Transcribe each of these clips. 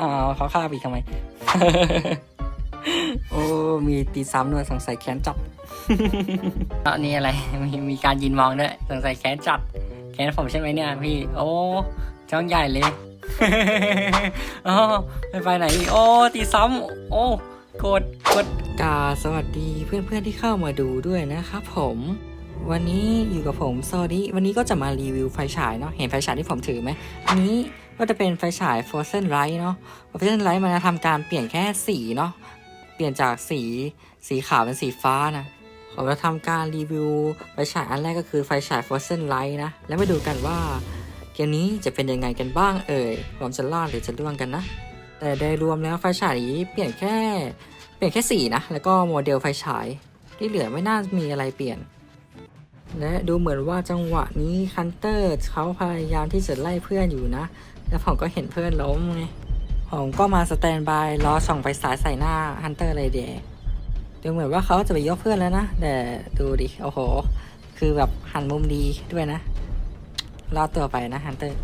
อ้าวเขาฆ่าไปทำไม โอ้ มีตีซ้ำด้วยสงสัยแค้นจัดอันนี้อะไร มีมีการยินมองด้วยสงสัยแค้นจัด แค้นผมใช่ไหมเนี่ยพี่ โอ้จ้องใหญ่เลยโอ้ไม่ไปไหนอีกโอ้ตีซ้ำโอ้กดกดกาสวัสดีเพื่อนๆที่เข้ามาดูด้วยนะครับผม วันนี้อยู่กับผมโซดี้วันนี้ก็จะมารีวิวไฟฉายเนาะเห็นไฟฉายที่ผมถือไหมอันนี้ก็จะเป็นไฟฉาย Frozen Light เนาะ Frozen Light มันจะทำการเปลี่ยนแค่สีเนาะ เปลี่ยนจากสีสีขาวเป็นสีฟ้านะผมจะทำการรีวิวไฟฉายอันแรกก็คือไฟฉาย Frozen Light นะ แล้วมาดูกันว่าเกมนี้จะเป็นยังไงกันบ้างเอ่ยผมจะรอดหรือจะล่วงกันนะ แต่โดยรวมแล้วไฟฉายนี้เปลี่ยนแค่เปลี่ยนแค่สีนะ แล้วก็โมเดลไฟฉายที่เหลือไม่น่ามีอะไรเปลี่ยนและดูเหมือนว่าจังหวะนี้คันเตอร์เขาพยายามที่จะไล่เพื่อนอยู่นะ แล้วผมก็เห็นเพื่อนล้มไงผมก็มาสแตนบายรอส่องไฟสายใส่หน้าฮันเตอร์เลยเดยดูเหมือนว่าเขาจะไปยกเพื่อนแล้วนะแต่ดูดิโอ้โห คือแบบหันมุมดีด้วยนะรอดตัวไปนะฮันเตอร์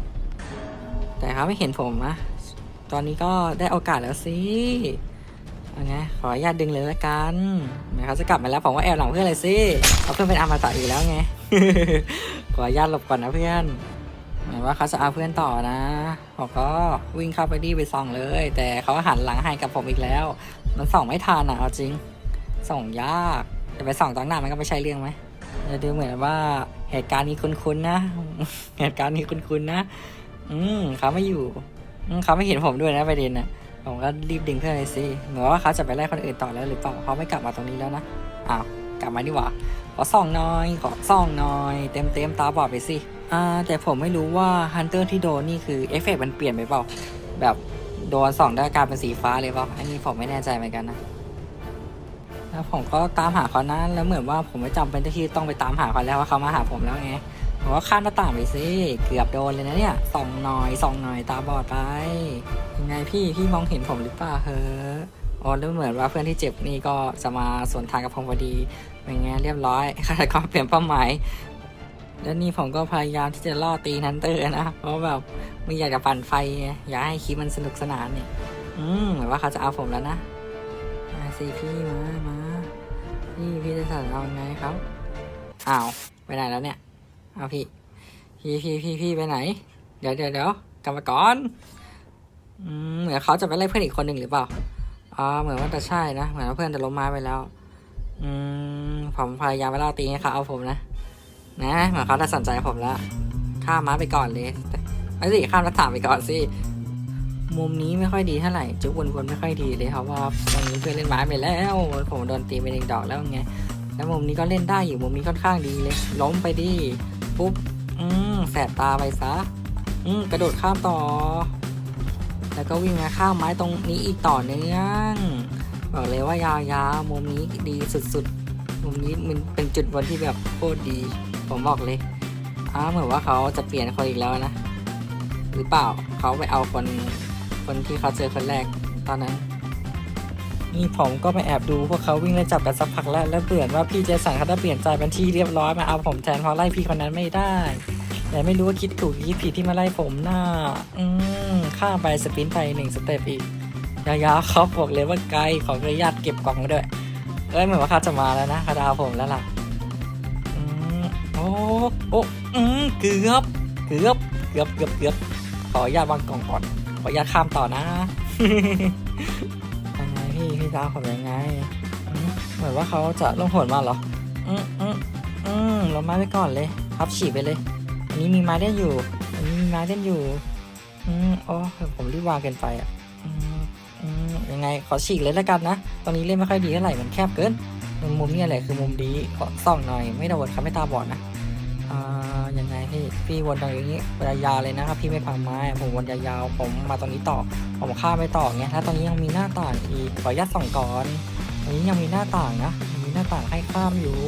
แต่เขาไม่เห็นผมนะตอนนี้ก็ได้โอกาสแล้วสิเอาไงขออนุญาตดึงเลยละกันเดี๋ยวเขาจะกลับมาแล้วผมว่าแอบหลังเพื่อนเลยสิเขาเพื่อนเป็นอมตะอยู่แล้วไง ขออนุญาตหลบก่อนนะเพื่อน เหมือนว่าเขาจะเอาเพื่อนต่อนะผมก็วิ่งเข้าไปดีไปส่องเลย แต่เขาหันหลังให้กับผมอีกแล้ว มันส่องไม่ทันอะเอาจริง ส่องยากจะไปส่องตอนหน้ามันก็ไม่ใช่เรื่องไหมจะดูเหมือนว่าเหตุการณ์นี้คุ้นๆนะ เหตุการณ์นี้คุ้นๆนะ อืมเขาไม่อยู่เขาไม่เห็นผมด้วยนะประเด็นนะผมก็รีบดึงเพื่อนเลยสิเหมือนว่าเขาจะไปไล่คนอื่นต่อแล้วหรือเปล่าเขาไม่กลับมาตรงนี้แล้วนะอ้าวกลับมาดีกว่าขอส่องหน่อยขอส่องหน่อย เต็มเต็มๆตาบอดไปสิ อ่าแต่ผมไม่รู้ว่าฮันเตอร์ที่โดนนี่คือเอฟเฟกต์มันเปลี่ยนไปเปล่า แบบโดนสองได้กลายเป็นสีฟ้าเลยเปล่าอันนี้ผมไม่แน่ใจเหมือนกันนะแล้วผมก็ตามหาเขานะแล้วเหมือนว่าผมไม่จำเป็นที่ต้องไปตามหาเขาแล้วว่าเขามาหาผมแล้วไงผมก็ข้ามหน้าต่างไปสิเกือบโดนเลยนะเนี่ยส่องหน่อยส่องหน่อยตาบอดไปยังไงพี่พี่มองเห็นผมหรือเปล่าเฮ้ออ๋อแล้วเหมือนว่าเพื่อนที่เจ็บนี่ก็จะมาสวนทางกับผมพอดีเป็นไงเรียบร้อยฆาตกรเปลี่ยนเป้าหมาย แล้วนี่ผมก็พยายามที่จะล่อตีนันเตอร์นะ เพราะแบบไม่อยากจะปั่นไฟ อยากให้คลิปมันสนุกสนานเนี่ย อืมเหมือนว่าเขาจะเอาผมแล้วนะมาสิพี่มามาพี่พี่จะสั่งเอาไงครับอ้าวไปไหนแล้วเนี่ยเอาพี่ พี่พี่พี่พี่ไปไหน เดี๋ยวเดี๋ยวเดี๋ยวกลับมาก่อน อืมเหมือนเขาจะไปไล่เพื่อนอีกคนหนึ่งหรือเปล่าอ๋อเหมือนว่าจะใช่นะ เหมือนว่าเพื่อนจะล้มไม้ไปแล้ว อืมผมพยายามไปล่าตีให้เขาเอาผมนะ นะเหมือนเขาจะสนใจผมแล้วข้ามม้าไปก่อนเลยไอ้สิข้ามรัฐาไปก่อนสิมุมนี้ไม่ค่อยดีเท่าไหร่จุกวนๆไม่ค่อยดีเลยครับว่าตรงนี้เพื่อนเล่นไม้ไปแล้ว ผมโดนตีไปหนึ่งดอกแล้วไงแล้วมุมนี้ก็เล่นได้อยู่มุมนี้ค่อนข้างดีเลย ล้มไปดิปุ๊บอืมแสบตาไปซะอืมกระโดดข้ามต่อ แล้วก็วิ่งมาข้ามไม้ตรงนี้อีกต่อเนื่องบอกเลยว่ายาวๆมุมนี้ดีสุดๆ มุมนี้มันเป็นจุดบนที่แบบโคตรดี ผมบอกเลยอ้าเหมือนว่าเขาจะเปลี่ยนคนอีกแล้วนะ หรือเปล่าเขาไปเอาคนคนที่เขาเจอคนแรกตอนนั้น นี่ผมก็ไปแอบดูพวกเขาวิ่งไล่จับกันสักพักแล้ว แล้วเบื่อว่าพี่เจสันเขาได้เปลี่ยนใจเป็นที่เรียบร้อยมาเอาผมแทนเพราะไล่พี่คนนั้นไม่ได้ แต่ไม่รู้ว่าคิดถูกคิดผิดที่มาไล่ผมน่าอืมข้าไปสปินไปหนึ่งสเต็ปอีกยาวๆเขาบอกเลยว่าไกลขออนุญาตเก็บกล่องด้วยเอ้ยเหมือนว่าเขาจะมาแล้วนะเขาดาวผมแล้วล่ะ โอ้อืมเกือบ เกือบ เกือบเกือบเกือบขออนุญาตวางกล่องก่อน ขออนุญาตข้ามต่อนะยังไงพี่พี่ดาวผมยังไงเหมือนว่าเขาจะลงหนมาเหรอ อืมอืมอืมลงไม้ไปก่อนเลยพับฉีดไปเลย อันนี้มีไม้เล่นอยู่ อันนี้มีไม้เล่นอยู่ อืมอ๋อผมรีบวางเกินไปอะอืมอืมยังไงขอฉีกเลยแล้วกันนะ ตอนนี้เล่นไม่ค่อยดีเท่าไหร่ มันแคบเกินมุมนี่แหละคือมุมดีขอส่องหน่อย ไม่โดนครับไม่ตาบอดนะ พี่วนตรงอย่างนี้ยาวๆเลยนะครับพี่ไม่พังไม้ผมวนยาวๆผมมาตรงนี้ต่อ ผมข้ามไปต่อไงถ้าตรงนี้ยังมีหน้าต่างอีกขออนุญาตส่องก่อนตรงนี้ยังมีหน้าต่างนะมีหน้าต่างให้ข้ามอยู่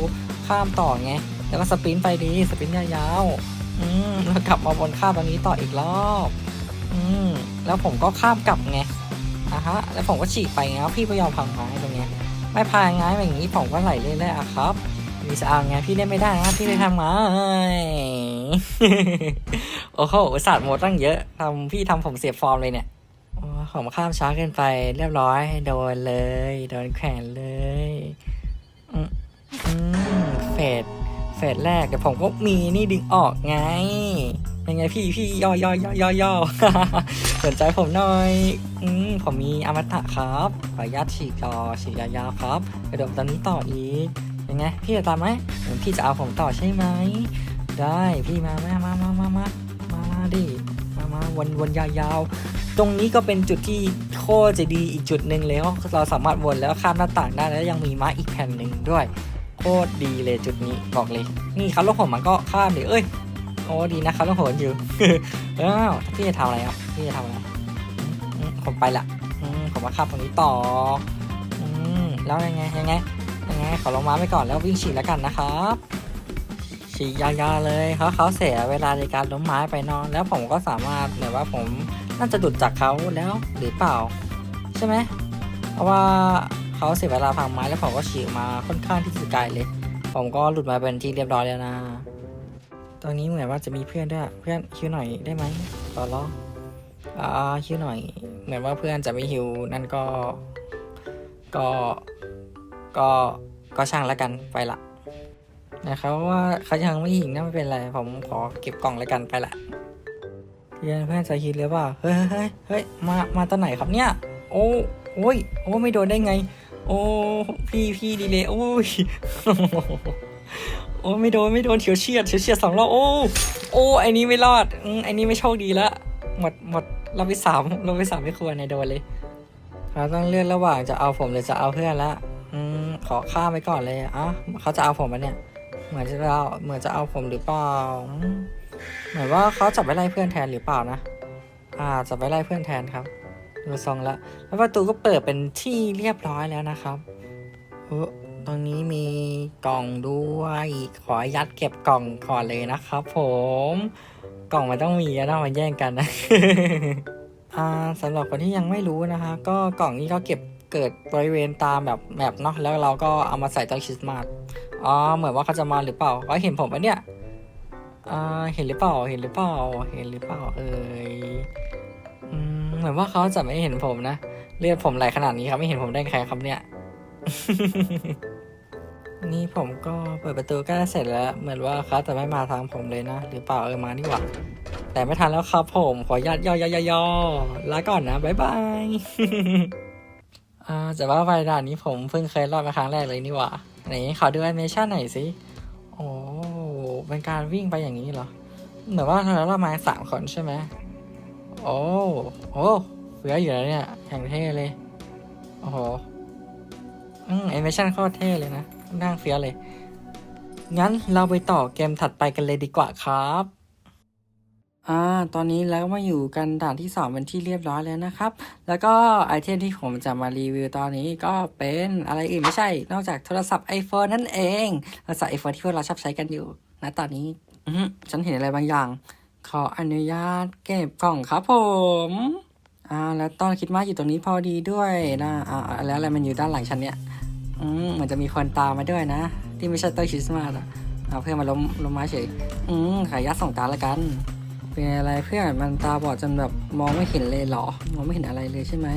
ข้ามต่อไงแล้วก็สปินไปดีสปินยาวๆอืมแล้วกลับมาบนข้ามตรงนี้ต่ออีกรอบอืมแล้วผมก็ข้ามกลับไงอะฮะแล้วผมก็ฉีกไปไงพี่ไม่ยอมพังไม้ตรงเนี้ยไม่พังไงอย่างนี้ผมก็ไหลเรื่อยๆอะครับ มีจะเอาไงพี่เล่นไม่ได้นะพี่เลยทำไงโอ้โหศาสตร์โมดตั้งเยอะทำพี่ทำผมเสียฟอร์มเลยเนี่ยโอ้ผมข้ามช้าเกินไปเรียบร้อย โดนเลย โดนแขวนเลยอืมเฟดเฟดแรกเดี๋ยวผมก็มีนี่ดึงออกไง ยังไงพี่พี่ย่อย่อย่อย่อย่อสนใจผมหน่อยอืมผมมีอมตะครับ ขออนุญาตฉีกต่อฉีกยาวๆครับ กระโดดตอนนี้ต่ออีก ยังไง พี่จะตามไหมหมือพี่จะเอาผมต่อใช่ไหม ได้พี่มามามามามามามามาดิมามาวนวนยาวๆ ตรงนี้ก็เป็นจุดที่โคตรจะดีอีกจุดหนึ่งเลยเพราะเราสามารถวนแล้วข้ามหน้าต่างได้แล้วยังมีม้าอีกแผ่นหนึ่งด้วย โคตรดีเลยจุดนี้บอกเลย นี่ครับรถผมมันก็ข้ามดิเอ้ยโอ้ดีนะครับรถผมอยู่อ้าวพี่จะทำอะไรอะพี่จะทำอะไรผมไปละอืมผมมาข้ามตรงนี้ต่อแล้วยังไงยังไง ไงขอลงมาไปก่อนแล้ววิ่งฉีดแล้วกันนะครับฉีกยาวๆเลยเพราะเขาเสียเวลาในการล้มไม้ไปนอน แล้วผมก็สามารถแบบว่าผมน่าจะดุดจากเขาแล้วหรือเปล่า ใช่ไหมเพราะว่าเขาเสียเวลาพังไม้แล้วผมก็ฉีกมาค่อนข้างที่จะไกลเลย ผมก็หลุดมาเป็นที่เรียบร้อยแล้วนะ ตอนนี้เหมือนว่าจะมีเพื่อนด้วยเพื่อนคิวหน่อยได้ไหมขอร้องอ่าคิวหน่อย เหมือนว่าเพื่อนจะไม่หิวนั่นก็ก็ ก็ก็ช่างแล้วกันไปละนะครับว่าเขายังไม่หิงนะไม่เป็นไรผมขอเก็บกล่องแล้วกันไปละเพื่อนเพื่อนใจคิดหรือเปล่าเฮ้ยเฮ้ยเฮ้ยมามาตอนไหนครับเนี่ย โอ้โอ้ยโอ้ไม่โดนได้ไง โอ้พี่พี่ดีเลยโอ้ยโอ้ไม่โดนไม่โดนเฉียวเฉียดเฉียวเฉียดสองรอบโอ้โอ้ไอ้นี้ไม่รอดอไอ้นี้ไม่โชคดีละหมดหมดรอบที่สามรอบที่สามไม่ควรในโดนเลยเราต้องเลือกระหว่างจะเอาผมหรือจะเอาเพื่อนละ ขอข้ามไปก่อนเลยอะเขาจะเอาผมปะเนี่ย เหมือนจะเอาเหมือนจะเอาผมหรือเปล่า เหมือนว่าเขาจับไว้ไล่เพื่อนแทนหรือเปล่านะ อ่าจับไว้ไล่เพื่อนแทนครับ ดูทรงแล้วแล้วประตูก็เปิดเป็นที่เรียบร้อยแล้วนะครับเออตรงนี้มีกล่องด้วย ขอยัดเก็บกล่องก่อนเลยนะครับ ผม กล่องมันต้องมีนะต้องมาแย่งกันนะอ่าสำหรับคนที่ยังไม่รู้นะคะ ก็กล่องนี้เขาเก็บ เกิดบริเวณตามแบบแมปเนาะแล้วเราก็เอามาใส่ต้นคริสต์มาสอ๋อเหมือนว่าเขาจะมาหรือเปล่าเขาเห็นผมปะเนี่ยอ่าเห็นหรือเปล่าเห็นหรือเปล่าเห็นหรือเปล่าเอ่ยเหมือนว่าเขาจะไม่เห็นผมนะเลือดผมไหลขนาดนี้ครับไม่เห็นผมได้ใครครับเนี่ยนี่ผมก็เปิดประตูกล้เสร็จแล้ว เหมือนว่าเขาจะไม่มาทางผมเลยนะ หรือเปล่าเออมาดีกว่าแต่ไม่ทันแล้วครับผม ขอญาตย่อย่อย่อย่อลาก่อนนะ บ๊ายบาย อ่าแต่ว่าไฟด่านนี้ผมเพิ่งเคยรอดมาครั้งแรกเลยนี่หว่าไหนขอดูแอนิเมชันหน่อยสิโอ้เป็นการวิ่งไปอย่างนี้เหรอเหมือนว่าเราเรามาสามคนใช่ไหมโอ้โอ้เฟืออยู่แล้วเนี่ยอย่างเท่เลยโอ้โหอืมแอนิเมชันโคตรเท่เลยนะนั่งเฟียเลย งั้นเราไปต่อเกมถัดไปกันเลยดีกว่าครับ อ่าตอนนี้แล้วมาอยู่กันด่านที่สองเป็นที่เรียบร้อยแล้วนะครับ แล้วก็ไอเทมที่ผมจะมารีวิวตอนนี้ก็เป็นอะไรอื่นไม่ใช่ นอกจากโทรศัพท์ iPhone นั่นเองโทรศัพท์ iPhone ที่พวกเราชอบใช้กันอยู่ณตอนนี้ฉันเห็นอะไรบางอย่าง ขออนุญาตเก็บกล่องครับผมอ่าแล้วต้นคิดมาอยู่ตรงนี้พอดีด้วยนะอ่าแล้วอะไรมันอยู่ด้านหลังฉันเนี่ยอืมเหมือนจะมีคนตามมาด้วยนะ ที่ไม่ใช่ต้นคริสต์มาสอะเอาเพื่อนมาล้มล้มไม้เฉยอืมขออนุญาตส่งตาละกัน เป็นอะไรเพื่อนมันตาบอดจนแบบมองไม่เห็นเลยเหรอ มองไม่เห็นอะไรเลยใช่ไหม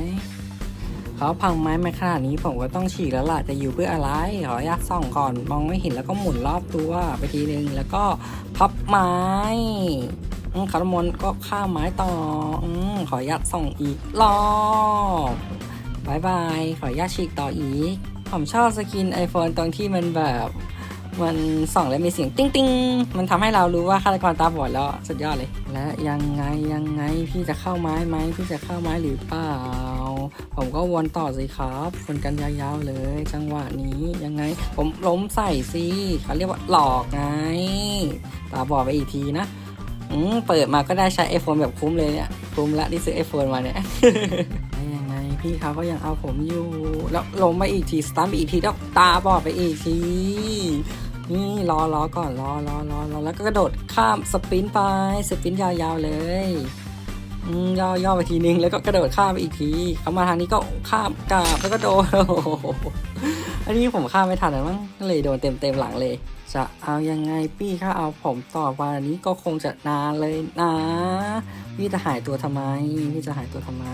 เขาพังไม้มาขนาดนี้ผมก็ต้องฉีกแล้วล่ะจะอยู่เพื่ออะไรขออนุญาตส่องก่อนมองไม่เห็นแล้วก็หมุนรอบตัวไปทีนึงแล้วก็พับไม้คาร์มอนก็ข้ามไม้ต่ออืขออนุญาตส่องอีกรอบบายบาย ขออนุญาตฉีกต่ออีก ผมชอบสกิน iPhone ตรงที่มันแบบ มันส่องแล้วมีเสียงติ้งติ้งมันทำให้เรารู้ว่าฆาตกรตาบอดแล้วสุดยอดเลย และยังไงยังไงพี่จะเข้าไม้ไหมพี่จะเข้าไม้หรือเปล่า ผมก็วนต่อสิครับวนกันยาวๆเลย จังหวะนี้ยังไง ผมล้มใส่สิเขาเรียกว่าหลอกไง ตาบอดไปอีกทีนะอืมเปิดมาก็ได้ใช้ iPhone แบบคุ้มเลยเนี่ยคุ้มละที่ซื้อ iPhone มาเนี่ยยังไงพี่เขาก็ยังเอาผมอยู่ แล้วล้มไปอีกทีสตันไปอีกทีแล้วตาบอดไปอีกที นี่รอรอก่อนรอรอรอรอแล้วก็กระโดดข้ามสปรินต์ไปสปรินต์ยาวๆเลยย่อย่อไปทีนึงแล้วก็กระโดดข้ามไปอีกทีเขามาทางนี้ก็ข้ามกราบแล้วก็โดนอันนี้ผมข้ามไม่ทันนะมั้งก็เลยโดนเต็มเต็มๆหลังเลย จะเอายังไงพี่ถ้าเอาผมต่อไปอันนี้ก็คงจะนานเลยนะ พี่จะหายตัวทำไม พี่จะหายตัวทำไม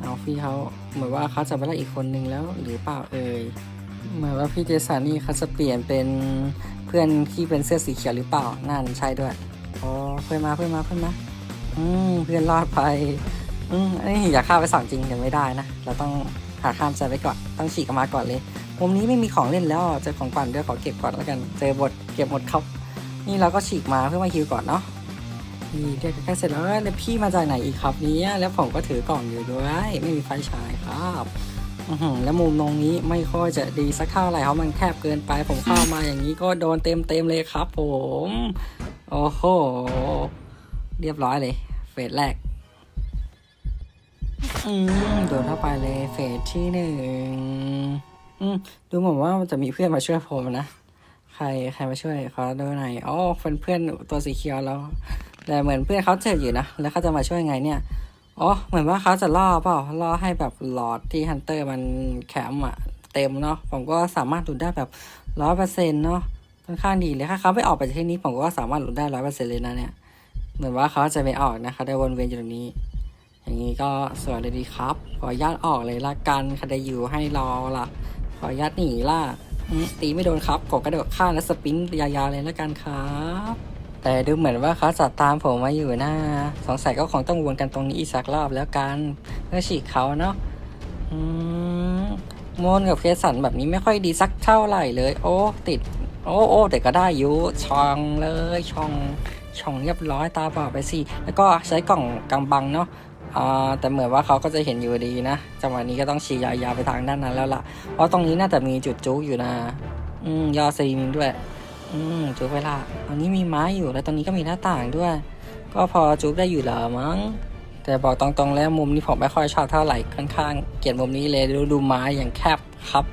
เอาพี่เขาเหมือนว่าเขาจะไปไล่อีกคนนึงแล้วหรือเปล่าเอ่ย เหมือนว่าพี่เจสันนี่เขาจะเปลี่ยนเป็นเพื่อนที่เป็นเสื้อสีเขียวหรือเปล่า นั่นใช่ด้วยอ๋อเพื่อนมาเพื่อนมาเพื่อนมาอืมเพื่อนรอดไปอืมอันนี้อย่าฆ่าไปสองจริงกันไม่ได้นะ เราต้องหาข้ามใจไว้ก่อน ต้องฉีกออกมาก่อนเลยมุมนี้ไม่มีของเล่นแล้ว เจอของปั่นด้วยวขอเก็บก่อนแล้วกัน เจอบทเก็บหมดครับ นี่เราก็ฉีกมาเพื่อมาฮิวก่อนเนาะนี่เรียกใกล้เสร็จแล้วแล้วพี่มาจากไหนอีกครับเนี่ยแล้วผมก็ถือกล่องอยู่ด้วย ไม่มีไฟฉายครับ แล้วมุมตรงนี้ไม่ค่อยจะดีสักเท่าไหร่เพราะมันแคบเกินไป ผมเข้ามาอย่างนี้ก็โดนเต็มเต็มเลยครับ ผม โอ้โห เรียบร้อยเลย เฟสแรก อืมโดนเข้าไปเลย เฟสที่หนึ่งดูเหมือนว่ามันจะมีเพื่อนมาช่วยผมนะ ใครใครมาช่วยขอดูหน่อยอ๋อเป็นเพื่อนตัวสีเขียวแล้ว แต่เหมือนเพื่อนเขาเจ็บอยู่นะ แล้วเขาจะมาช่วยไงเนี่ย อ๋อ เหมือนว่าเขาจะล่อเปล่าล่อให้แบบหลอดที่ฮันเตอร์มันแคมป์อะเต็มเนาะผมก็สามารถหลุดได้แบบร้อยเปอร์เซ็นต์เนาะค่อนข้างดีเลยถ้าเขาไม่ออกไปจากที่นี้ผมก็สามารถหลุดได้ร้อยเปอร์เซ็นต์เลยนะเนี่ยเหมือนว่าเขาจะไม่ออกนะเขาได้วนเวียนอยู่ตรงนี้ อย่างนี้ก็สวยเลยดีครับ ขออนุญาตออกเลยละกันใครจะอยู่ให้รอละขออนุญาตหนีล่ะตีไม่โดนครับกดกระโดดข้ามและสปินยาวๆเลยละกันครับ แต่ดูเหมือนว่าเขาจะตามผมมาอยู่นะ สงสัยก็คงต้องวนกันตรงนี้อีกสักรอบแล้วกันเพื่อฉีกเขาเนาะมโมนกับเคสันแบบนี้ไม่ค่อยดีสักเท่าไหร่เลย โอ้ติด โอ้โอ้แต่ก็ได้อยู่ช่องเลยช่องช่องเรียบร้อยตาเปล่าไปสิ แล้วก็ใช้กล่องกำบังเนาะอ่าแต่เหมือนว่าเขาก็จะเห็นอยู่ดีนะจังหวะนี้ก็ต้องชี้ยาวๆไปทางด้านนั้นแล้วล่ะ เพราะตรงนี้น่าจะมีจุดจุกอยู่นะ อืมยอซีมิงด้วย อืมจุกเวลาตรงนี้มีไม้อยู่แล้วตรงนี้ก็มีหน้าต่างด้วย ก็พอจุกได้อยู่เหรอมั้ง แต่บอกตรงๆแล้วมุมนี้ผมไม่ค่อยชอบเท่าไหร่ค่อนข้างเกลียดมุมนี้เลยดูดูไม้อย่างแคบครับ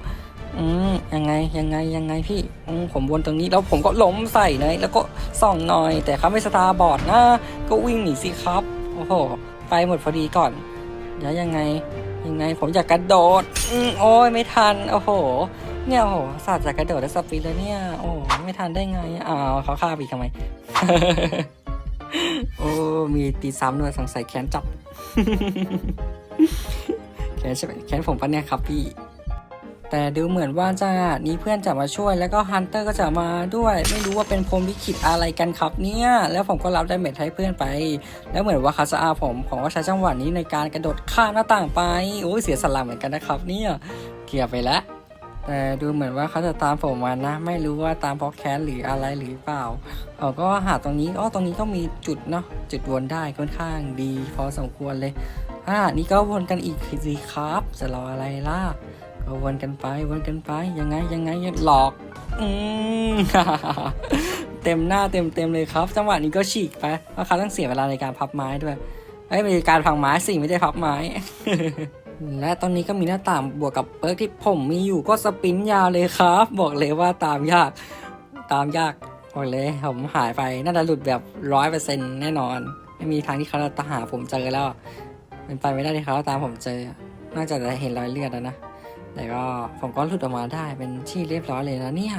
อืมยังไงยังไงยังไงพี่อืมผมวนตรงนี้แล้วผมก็ล้มใส่เลยแล้วก็ส่องหน่อย แต่เขาไม่สตาร์บอร์ดนะก็วิ่งหนีสิครับโอ้โหไปหมดพอดีก่อนแล้วยังไงยังไงผมอยากกระโดดอืมโอ้ยไม่ทันโอ้โห เนี่ยโอ้โหศาสตร์จากกระโดดและสปีดแล้วเนี่ย โอ้ไม่ทันได้ไงอ้าวเขาฆ่าปีทำไม โอ้มีตีซ้ำด้วยสงสัยแขนจับ แขนใช่ไหมแขนผมปะเนี่ยครับพี่ แต่ดูเหมือนว่าจะนี้เพื่อนจะมาช่วยแล้วก็ฮันเตอร์ก็จะมาด้วย ไม่รู้ว่าเป็นพรหมลิขิตอะไรกันครับเนี่ย แล้วผมก็รับไดาเมจให้เพื่อนไป แล้วเหมือนว่าคาสอาผมผมก็ใช้จังหวะนี้ในการกระโดดข้ามหน้าต่างไป โอ้ยเสียสละเหมือนกันนะครับ เนี่ยเกียบไปแล้ว แต่ดูเหมือนว่าเขาจะตามผมมานะ ไม่รู้ว่าตามเพราะแค้นหรืออะไรหรือเปล่าเออก็หาตรงนี้อ๋อตรงนี้ก็มีจุดเนาะจุดวนได้ค่อนข้างดี พอสมควรเลยอ่านี่ก็วนกันอีกสิครับจะรออะไรล่ะก็วนกันไปวนกันไปยังไงยังไงหลอกอืมเต็มหน้าเต็มเต็มเลยครับ จังหวะนี้ก็ฉีกไปเพราะเขาต้องเสียเวลาในการพับไม้ด้วยไอ้เป็นการพังไม้สิไม่ได้พับไม้ และตอนนี้ก็มีหน้าต่างบวกกับเปิร์กที่ผมมีอยู่ก็สปรินต์ยาวเลยครับ บอกเลยว่าตามยาก ตามยากบอกเลยผมหายไปน่าจะหลุดแบบร้อยเปอร์เซ็นแน่นอน ไม่มีทางที่เขาจะหาผมเจอแล้วเป็นไปไม่ได้ที่เขาตามผมเจอ นอกจากจะเห็นรอยเลือดแล้วนะแต่ก็ผมก็หลุดออกมาได้เป็นที่เรียบร้อยเลยนะเนี่ย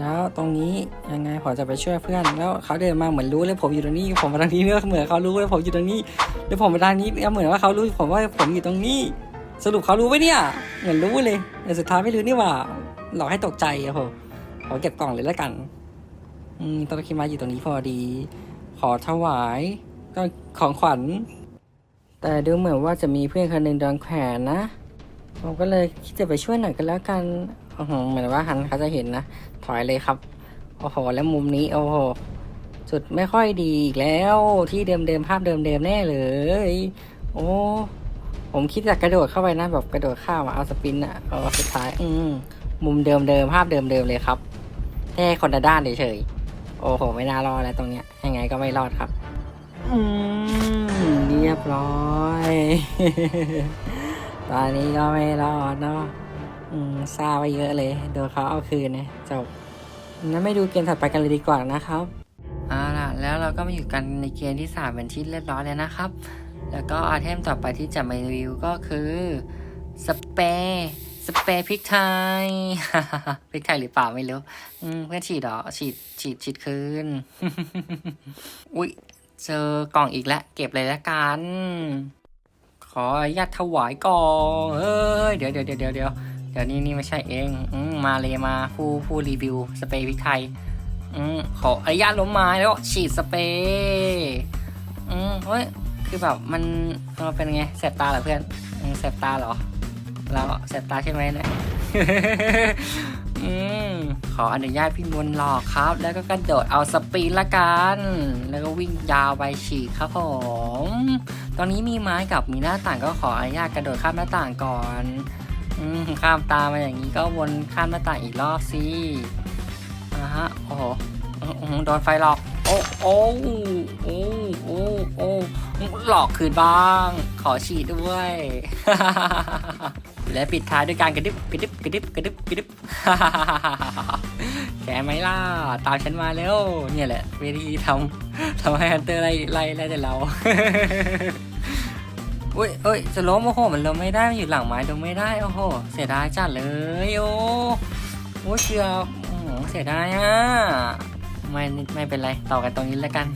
แล้วตรงนี้ยังไงผมจะไปช่วยเพื่อน แล้วเขาเดินมาเหมือนรู้เลยผมอยู่ตรงนี้ ผมมาทางนี้เนื้อเหมือนเขารู้เลยผมอยู่ตรงนี้แล้วผมมาทางนี้แล้วเหมือนว่าเขารู้ผมว่าผมอยู่ตรงนี้ สรุปเขารู้ไหมเนี่ย เหมือนรู้เลยแต่สุดท้ายไม่รู้นี่ว่า หลอกให้ตกใจโอ้โหขอเก็บกล่องเลยแล้วกันอืมตอนคิดมาอยู่ตรงนี้พอดี ขอถวายก็ของขวัญ แต่ดูเหมือนว่าจะมีเพื่อนคนหนึ่งโดนแขวนนะ ผมก็เลยคิดจะไปช่วยหน่อยกันแล้วกันเหมือนว่าหันเขาจะเห็นนะ อยเลยครับ โอ้โห แล้วมุมนี้ โอ้โห จุดไม่ค่อยดีอีกแล้ว ที่เดิมๆ ภาพเดิมๆ แน่เลย โอ้ ผมคิดจะกระโดดเข้าไปนะ แบบกระโดดข้ามาเอาสปินอะเออสุดท้าย อืมมุมเดิมๆ ภาพเดิมๆ เลยครับ แค่คนละด้านเฉยๆ โอ้โห ไม่น่ารอดแล้วตรงเนี้ย ยังไงก็ไม่รอดครับ อืมเรียบร้อย ตอนนี้ก็ไม่รอดเนาะอืมซาไปเยอะเลย โดนเขาเอาคืนนะจบ งั้นไม่ดูเกมถัดไปกันเลยดีกว่านะครับเอาล่ะแล้วเราก็มาอยู่กันในเกมที่สามเป็นที่เรียบร้อยแล้วนะครับ แล้วก็อาเทมต่อไปที่จะมารีวิวก็คือสเปร์สเปร์พริกไทยพริกไทยหรือเปล่าไม่รู้อืมเพื่อนฉีดหรอฉีดฉีดฉีดคืนอุ๊ยเจอกล่องอีกแล้วเก็บเลยละกัน ขออนุญาตถวายก่อนเอ้ยเดี๋ยวเดี๋ยวเดี๋ยวเดี๋ยว เดี๋ยวนี้นี่ไม่ใช่เองอมมาเลยมาผู้ผู้รีวิวสเปรย์พริกไทยอมขออนุญาตล้มไม้แล้วฉีดสเปรย์อืมเฮ้ยคือแบบมันมันเป็นไงแสบตาเหรอเพื่อนอแสบตาเหรอเราแสบตาใช่ไหมเนี่ยอืมขออนุญาตพี่มนหลอกครับ แล้วก็กระโดดเอาสปีดละกัน แล้วก็วิ่งยาวไปฉีกครับผมตอนนี้มีไม้กับมีหน้าต่างก็ขออนุญาตกระโดดข้ามหน้าต่างก่อน ข้ามตามาอย่างนี้ก็วนข้ามหน้าต่างอีกรอบสิอ่าฮะ โอ้โหโดนไฟหลอก โอ้โอ้โอ้โอ้โอ้หลอกคืนบ้าง ขอฉีดด้วย และปิดท้ายด้วยการกระดิบกระดิบกระดิบกระดิบกระดิบแกไหมล่ะ ตามฉันมาแล้วเนี่ยแหละวิธีทำทำให้ฮันเตอร์ไล่ไล่ไล่แต่เรา อุ้ยเอ้ยจะล้มโอ้โห มันล้มไม่ได้มันอยู่หลังไม้ล้มไม่ได้โอ้โห เสียดายจัดเลยโอ้โอ้เชียร์โอ้โหเสียดายอะไม่ไม่เป็นไรต่อกันตรงนี้แล้วกัน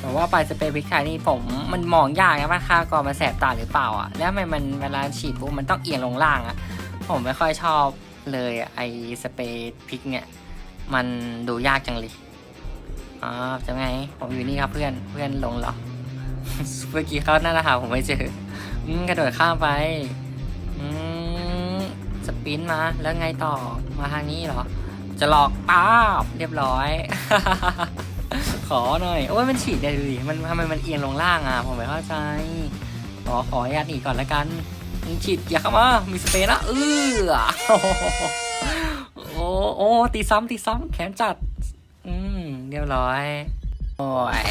แต่ว่าไปสเปรย์พริกไทยนี่ผมมันมองยากนะว่าค่าก่อนมันแสบตาหรือเปล่าอะแล้วทำไมมันเวลาฉีดปุ๊บมันต้องเอียงลงล่างอะผมไม่ค่อยชอบเลยไอสเปรย์พริกเนี่ย มันดูยากจังเลยอ๋อจะไงผมอยู่นี่ครับเพื่อนเพื่อนลงเหรอ เมื่อกี้เขาหน่าจะหาผมไม่เจอ อืมกระโดดข้ามไป อืมสปินมาแล้วไงต่อมาทางนี้เหรอ จะหลอกป้าบเรียบร้อย ขอหน่อยโอ้ยมันฉีดได้ดูดิมันทำไมมันเอียงลงล่างอะผมไม่เข้าใจขอขออนุญาตหนีก่อนละกันมึงฉีดอย่าเข้ามา มีสเปรย์นะเออโอ้โอ้ตีซ้ำตีซ้ำแขนจัด อืมเรียบร้อย โอ้ย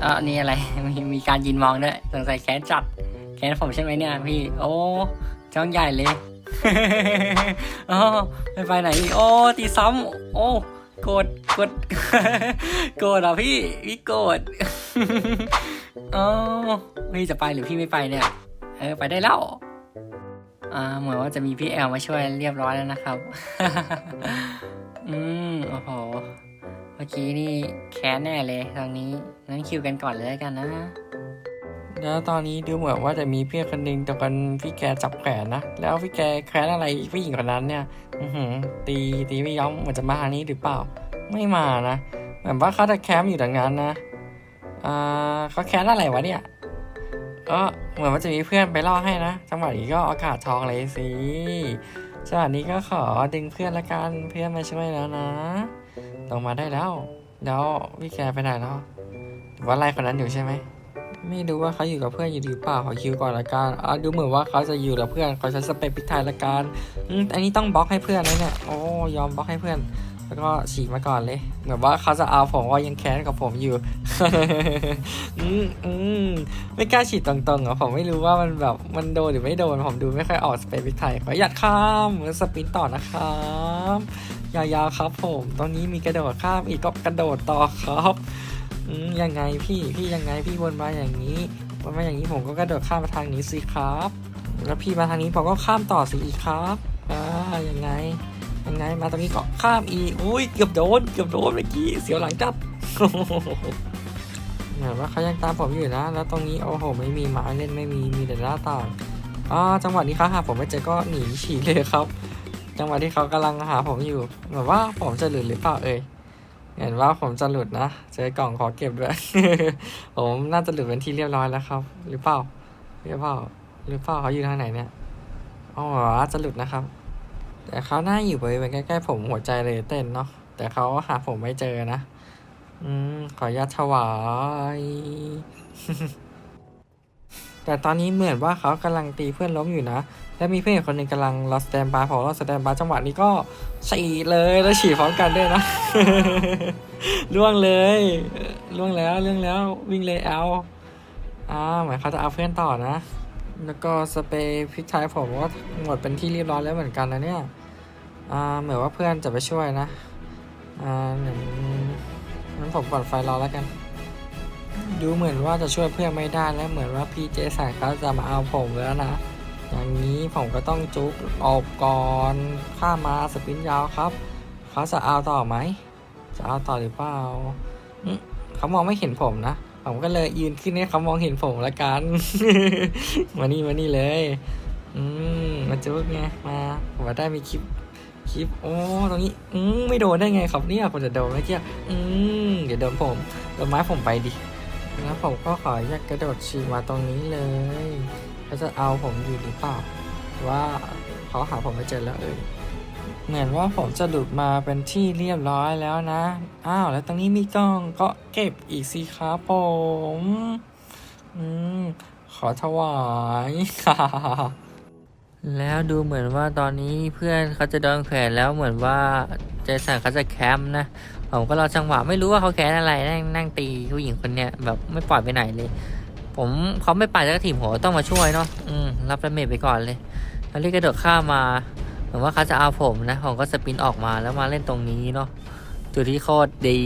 เออนี่อะไร มีมีการยินมองด้วยสงสัยแค้นจัด แค้นผมใช่ไหมเนี่ยพี่ โอ้จ้องใหญ่เลย โอ้ไม่ไปไหนอีกโอ้ตีซ้ำโอ้โกรธโกรธโกรธเหรอะพี่พี่โกรธโอ้พี่จะไปหรือพี่ไม่ไปเนี่ย เออไปได้แล้วอ่าเหมือนว่าจะมีพี่แอลมาช่วยเรียบร้อยแล้วนะครับ อืม โอ้โห เมื่อกี้นี่แค้นแน่เลยตรงนี้งั้นคิวกันก่อนเลยแล้วกันนะ แล้วตอนนี้ดูเหมือนว่าจะมีเพื่อนคนหนึ่งตะกันพี่แกจับแขนนะ แล้วพี่แกแขนอะไรผู้หญิงคนนั้นเนี่ยอือหือตีตีไม่ย้อมเหมือนจะมาทางนี้หรือเปล่า ไม่มานะเหมือนว่าเขาจะแคมป์อยู่ดังนั้นนะอ่าเขาแค้นอะไรวะเนี่ยเออเหมือนว่าจะมีเพื่อนไปล่อให้นะจังหวะนี้ก็อากาศทองเลยสิจังหวะนี้ก็ขอดึงเพื่อนละกันเพื่อนมาช่วยแล้วนะ ลงมาได้แล้ว แล้วพี่แกไปไหนแล้วหรือว่าไล่คนนั้นอยู่ใช่ไหม ไม่รู้ว่าเขาอยู่กับเพื่อนอยู่หรือเปล่าขอคิวก่อนละกันอ่าดูเหมือนว่าเขาจะอยู่กับเพื่อนขอใช้สเปรย์พริกไทยละกันอืมอันนี้ต้องบล็อกให้เพื่อนนะเนี่ย โอ้ยอมบล็อกให้เพื่อน แล้วก็ฉีกมาก่อนเลย เหมือนว่าเขาจะเอาผมว่ายังแค้นกับผมอยู่ อืมอืมไม่กล้าฉีดตรงๆอะผมไม่รู้ว่ามันแบบมันโดนหรือไม่โดน ผมดูไม่ค่อยออกสเปรย์พริกไทยขอหยัดข้ามแล้วสปินต่อนะครับ ยาวๆครับผมตรงนี้มีกระโดดข้ามอีกก็กระโดดต่อครับยังไงพี่พี่ยังไงพี่วนมาอย่างนี้วนมาอย่างนี้ผมก็กระโดดข้ามมาทางนี้สิครับ แล้วพี่มาทางนี้ผมก็ข้ามต่อสิอีกครับอ่ายังไงยังไงมาตรงนี้ก็ข้ามอีกอุ้ยเกือบโดนเกือบโดนเมื่อกี้เสียวหลังจับเหมือนว่าเขายังตามผมอยู่นะ แล้วตรงนี้โอ้โหไม่มีไม้เล่นไม่มีมีแต่หน้าต่างอ่าจังหวะนี้เขาหาผมไม่เจอก็หนีฉีเลยครับ จังหวะที่เขากำลังหาผมอยู่แบบว่าผมจะหลุดหรือเปล่าเอ่ยเห็นว่าผมจะหลุดนะเจอกล่องขอเก็บด้วยผมน่าจะหลุดเป็นที่เรียบร้อยแล้วครับ หรือเปล่าหรือเปล่าหรือเปล่าเขาอยู่ทางไหนเนี่ยอ๋อจะหลุดนะครับ แต่เขาหน้าอยู่บริเวณใกล้ๆผมหัวใจเลยเต้นเนาะแต่เขาหาผมไม่เจอนะ อืมขออนุญาตถวาย แต่ตอนนี้เหมือนว่าเขากำลังตีเพื่อนล้มอยู่นะ และมีเพื่อนคนหนึ่งกำลังรอสแตนบายพอรอสแตนบายจังหวะนี้ก็ฉีดเลยแล้วฉีดพร้อมกันด้วยนะล่วงเลยล่วงแล้วล่วงแล้ววิ่งเลยเอาอ่าเหมือนเขาจะเอาเพื่อนต่อนะ แล้วก็สเปรย์พริกไทยผมก็หมดเป็นที่เรียบร้อยแล้วเหมือนกันนะเนี่ยอ่าเหมือนว่าเพื่อนจะไปช่วยนะอ่าเหมือนงั้นผมเปิดไฟรอแล้วกัน ดูเหมือนว่าจะช่วยเพื่อนไม่ได้และเหมือนว่าพี่เจสันเขาจะมาเอาผมแล้วนะ อย่างนี้ผมก็ต้องจุกออกก่อนข้ามาสปรินต์ยาวครับเขาจะเอาต่อไหม จะเอาต่อหรือเปล่าเขามองไม่เห็นผมนะ ผมก็เลยยืนขึ้นให้เขามองเห็นผมละกัน มานี่มานี่เลย อืมมาจุกไงมาผมาได้มีคลิปคลิปโอ้ตรงนี้ อืมไม่โดนได้ไงครับเนี่ยผมจะโดนเมื่อกี้อืมเดี๋ยวโดนผมโดนไม้ผมไปดิ แล้วผมก็ขออยากกระโดดฉีกมาตรงนี้เลยเขาจะเอาผมอยู่หรือเปล่า ว่าเขาหาผมไม่เจอแล้วเอ่ยเหมือนว่าผมจะหลุดมาเป็นที่เรียบร้อยแล้วนะ อ้าว แล้วตรงนี้มีกล้องก็เก็บอีกสิครับผม อืม ขอถวายแล้วดูเหมือนว่าตอนนี้เพื่อนเขาจะโดนแขวนแล้วเหมือนว่าเจสันเขาจะแคมป์นะ ผมก็รอจังหวะไม่รู้ว่าเขาแค้นอะไรนั่งนั่งตีผู้หญิงคนเนี้ยแบบไม่ปล่อยไปไหนเลย ผมเขาไม่ไปแล้วก็ทีมผมต้องมาช่วยเนาะอืมรับดาเมจไปก่อนเลยแล้วรีกระโดดข้ามมาเหมือนว่าเขาจะเอาผมนะผมก็สปินออกมาแล้วมาเล่นตรงนี้เนาะจุดที่โคตรดี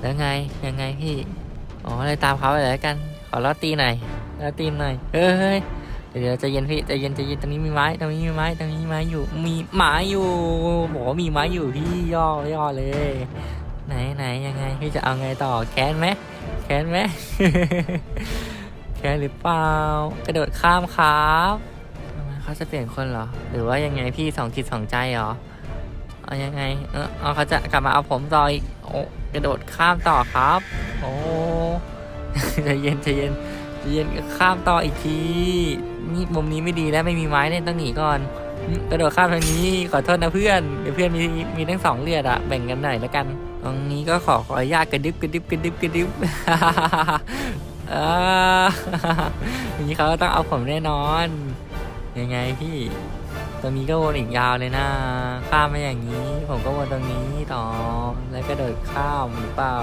แล้วไงยังไงพี่อ๋อเลยตามเขาไปเลยแล้วกัน ขอลอดตีหน่อยลอดตีหน่อยเฮ้ย เดี๋ยวเดี๋ยวใจเย็นพี่ใจเย็นใจเย็นตรงนี้มีไม้ตรงนี้มีไม้ตรงนี้มีไม้อยู่ มีไม้อยู่บอกว่ามีไม้อยู่พี่ย่อย่อเลย ไหนไหนยังไงพี่จะเอาไงต่อแค้นไหมแค้นไหมแค้นหรือเปล่ากระโดดข้ามครับทำไมเขาจะเปลี่ยนคนเหรอ หรือว่ายังไงพี่สองจิตสองใจเหรอเอายังไงเออเอาเขาจะกลับมาเอาผมต่ออีกโอ้กระโดดข้ามต่อครับ โอ้ใจเย็นใจเย็น เย็นข้ามต่ออีกทีนี่มุมนี้ไม่ดีแล้วไม่มีไม้เนี่ยต้องหนีก่อนกระโดดข้ามทางนี้ขอโทษนะเพื่อนเดี๋ยวเพื่อนมีมีทั้งสองเลือดอะแบ่งกันหน่อยแล้วกัน ตรงนี้ก็ขอขออนุญาตกระดิบกระดิบกระดิบกระดิบอ่าอย่างนี้เขาก็ต้องเอาผมแน่นอน ยังไงพี่ตรงนี้ก็วนอีกยาวเลยนะ ข้ามมาอย่างนี้ ผมก็วนตรงนี้ต่อแล้วก็เดินข้ามหรือเปล่า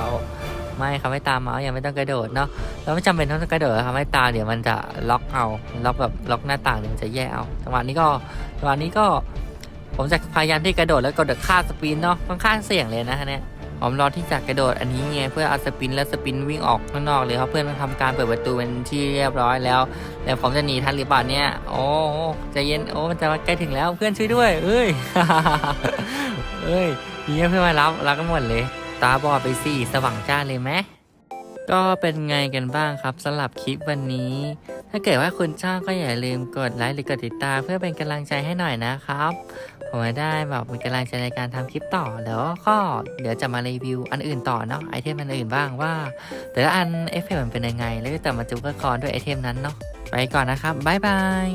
ไม่เขาไม่ตามมายังไม่ต้องกระโดดเนาะแล้วไม่จำเป็นต้องกระโดดเขาไม่ตามเดี๋ยวมันจะล็อกเอาล็อกแบบล็อกหน้าต่างเดี๋ยวมันจะแย่เอาจังหวะนี้ก็จังหวะนี้ก็ผมจะพยายามที่กระโดดแล้วกระโดดข้าสปินเนาะค่อนข้างเสี่ยงเลยนะฮะเนี่ยผมรอที่จะกระโดดอันนี้ไงเพื่อเอาสปินและสปินวิ่งออกข้างนอกเลยเพราะเพื่อนมันทำการเปิดประตูเป็นที่เรียบร้อยแล้ว แล้วผมจะหนีทันหรือเปล่าเนี่ยโอ้ใจเย็นโอ้มันจะใกล้ถึงแล้วเพื่อนช่วยด้วย เอ้ยเอ้ยมีเพื่อนมารับรักกันหมดเลย ตาบอดไปสิสว่างจ้าเลยไหมก็เป็นไงกันบ้างครับสำหรับคลิปวันนี้ ถ้าเกิดว่าคุณชอบก็อย่าลืมกดไลค์หรือกดติดตามเพื่อเป็นกำลังใจให้หน่อยนะครับ ผมจะได้แบบมีกำลังใจในการทำคลิปต่อแล้วก็เดี๋ยวจะมารีวิวอันอื่นต่อเนาะไอเทมอันอื่นบ้างว่า แต่ละอันเอฟเฟกต์มันเป็นยังไง แล้วก็แต่มาจูกคอนด้วยไอเทมนั้นเนาะไปก่อนนะครับบ๊ายบาย